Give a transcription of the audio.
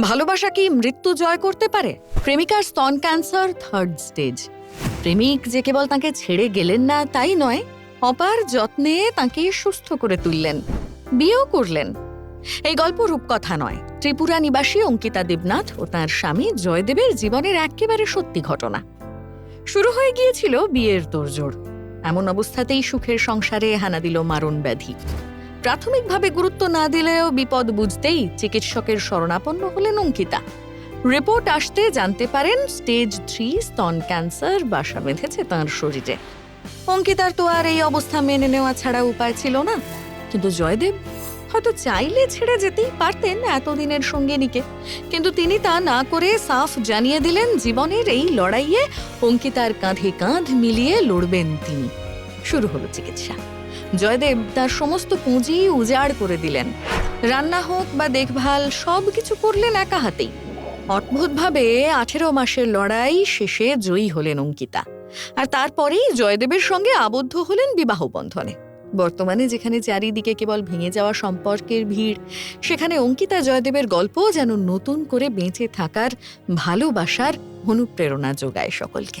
ভালোবাসা কি মৃত্যু জয় করতে পারে? প্রেমিকার স্তন ক্যান্সার থার্ড স্টেজ প্রেমিক যে কেবল তাকে ছেড়ে গেলেন না, তাই নয়, অপার যত্নে তাকে সুস্থ করে তুললেন, বিয়েও করলেন। এই গল্প রূপকথা নয়। ত্রিপুরা নিবাসী অঙ্কিতা দেবনাথ ও তার স্বামী জয়দেবের জীবনের একেবারে সত্যি ঘটনা। শুরু হয়ে গিয়েছিল বিয়ের তোড়জোড়। এমন অবস্থাতেই সুখের সংসারে হানা দিল মারণ ব্যাধি। প্রাথমিকভাবে গুরুত্ব না দিলেও বিপদ বুঝতেই চিকিৎসকের শরণাপন্ন হলেন অঙ্কিতা। রিপোর্ট আসতে জানতে পারেন, স্টেজ থ্রি স্তন ক্যান্সার বাসা বেঁধেছে তাঁর শরীরে। অঙ্কিতার তো আর এই অবস্থা মেনে নেওয়া ছাড়া উপায় ছিল না। কিন্তু জয়দেব হয়তো চাইলে ছেড়ে যেতেই পারতেন এতদিনের সঙ্গিনীকে। কিন্তু তিনি তা না করে সাফ জানিয়ে দিলেন, জীবনের এই লড়াইয়ে অঙ্কিতার কাঁধে কাঁধ মিলিয়ে লড়বেন তিনি। শুরু হলো চিকিৎসা। জয়দেব তার সমস্ত পুঁজি উজাড় করে দিলেন। রান্না হোক বা দেখভাল, সব কিছু করলেন একা হাতেই। অদ্ভুতভাবে আঠেরো মাসের লড়াই শেষে জয়ী হলেন অঙ্কিতা। আর তারপরেই জয়দেবের সঙ্গে আবদ্ধ হলেন বিবাহ বন্ধনে। বর্তমানে যেখানে চারিদিকে কেবল ভেঙে যাওয়া সম্পর্কের ভিড়, সেখানে অঙ্কিতা জয়দেবের গল্প যেন নতুন করে বেঁচে থাকার ভালোবাসার অনুপ্রেরণা যোগায় সকলকে।